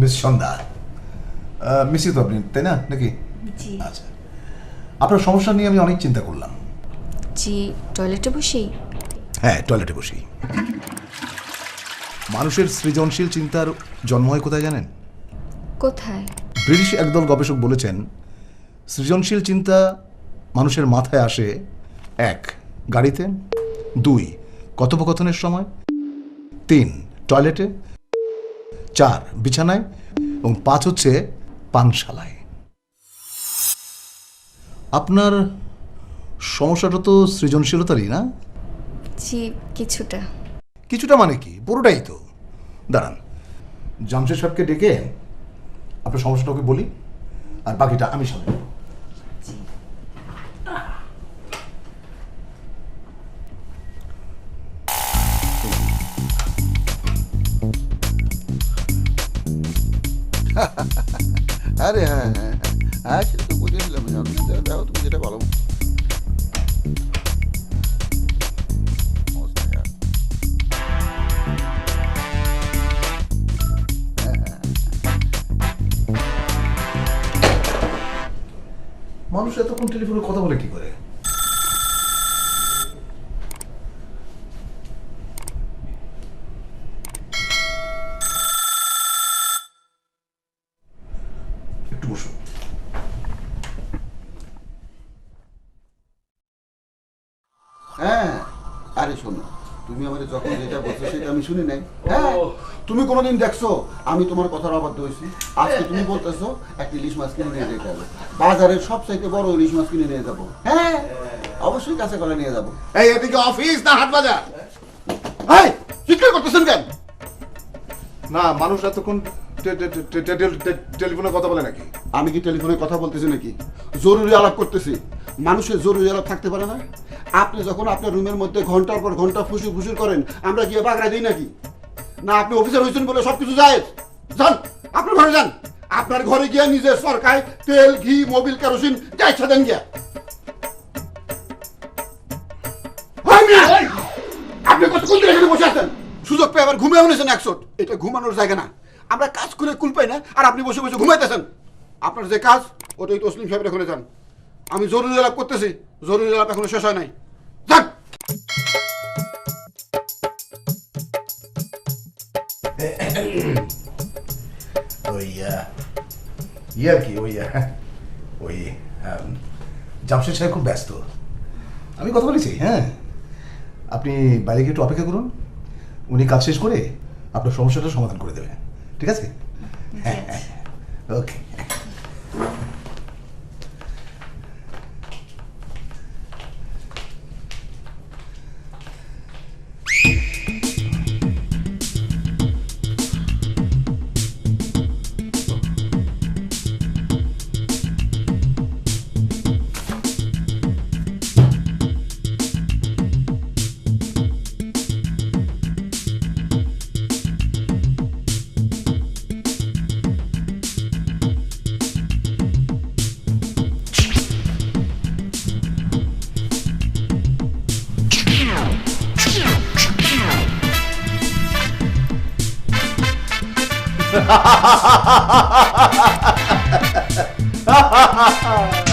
Miss সন্ধ্যা মিসই তো আপনি তাই না নাকি? জি। আচ্ছা। আপনার সমস্যা নিয়ে আমি অনেক চিন্তা করলাম। জি টয়লেটে বসেই? হ্যাঁ টয়লেটে বসি মানুষের সৃজনশীল চিন্তার জন্ম হয় কোথায় জানেন? কোথায়? ব্রিটিশ একদল গবেষক বলেছেন সৃজনশীল চিন্তা মানুষের মাথায় আসে এক গাড়িতে দুই কথোপকথনের সময়? তিন টয়লেটে? চার বিছানায়? এবং পাঁচ হচ্ছে পানশালায়। আপনার সমস্যাটা তো সৃজনশীলতারই না? জি কিছুটা। কিছুটা মানে কি? পুরোটাই তো। দাঁড়ান। জামশেদ সাহেবকে ডেকে আপনার সমস্যাটা ওকে বলি আর বাকিটা আমি সামনে আরে হ্যাঁ হ্যাঁ হ্যাঁ হ্যাঁ। সেটা তো বুঝেছিলাম আমি যা- দেখো তুমি যেটা বলো মানুষ এতক্ষণ টেলিফোনে কথা বলে কি করে একটু বসুন হ্যাঁ আরে শোনো তুমি আমাদের যখন যেটা বলছো সেটা আমি শুনি নাই। হ্যাঁ তুমি কোনোদিন দেখছ? আমি তোমার কথার অবাধ্য হয়েছি। আজকে তুমি বলতেছো একটা ইলিশ মাছ কিনে নিয়ে যেতে হবে। বাজারের সব চাইতে বড় ইলিশ মাছ কিনে নিয়ে যাব। হ্যাঁ অবশ্যই কাছে করে নিয়ে যাব। এই এদিকে অফিস না হাট বাজার? হ্যাঁ চিৎকার করতেছেন কেন? না মানুষ এতক্ষণ টেলিফোনে কথা বলে নাকি? আমি কি টেলিফোনে কথা বলতেছি নাকি? জরুরি আলাপ করতেছি। মানুষের জরুরি আলাপ থাকতে পারে না? আপনি যখন আপনার রুমের মধ্যে ঘণ্টার পর ঘণ্টা ফুসুর ফুসুর করেন, আমরা গিয়ে বাগড়া দিই নাকি? না, আপনি অফিসার হয়েছেন বলে সবকিছু যায় যান, আপনার ঘরে যান। আপনার ঘরে গিয়ে নিজের সরকার তেল, ঘি, মোবিল, কেরোসিন, যা ইচ্ছা দেন গিয়া। আপনি কতক্ষণ ধরে এখানে বসে আছেন? সুযোগ পেয়ে আবার ঘুমিয়ে উনেছেন একশো এটা ঘুমানোর জায়গা না। আমরা কাজ করে কুল পাই না, আর আপনি বসে বসে ঘুমাইতেছেন। আপনার যে কাজ, ওটাই তসলিম সাহেবের এখানে যান। আমি জরুরি আলাপ করতেছি। জরুরি আলাপ এখনও শেষ হয় নাই। যান ওই ইয়ে আর কি, ওই ওই জামশেদ সাহেব খুব ব্যস্ত। আমি কথা বলেছি হ্যাঁ? আপনি বাইরে গিয়ে একটু অপেক্ষা করুন। উনি কাজ শেষ করে আপনার সমস্যাটা সমাধান করে দেবে। ঠিক আছে? হ্যাঁ হ্যাঁ ওকে Ha ha ha ha!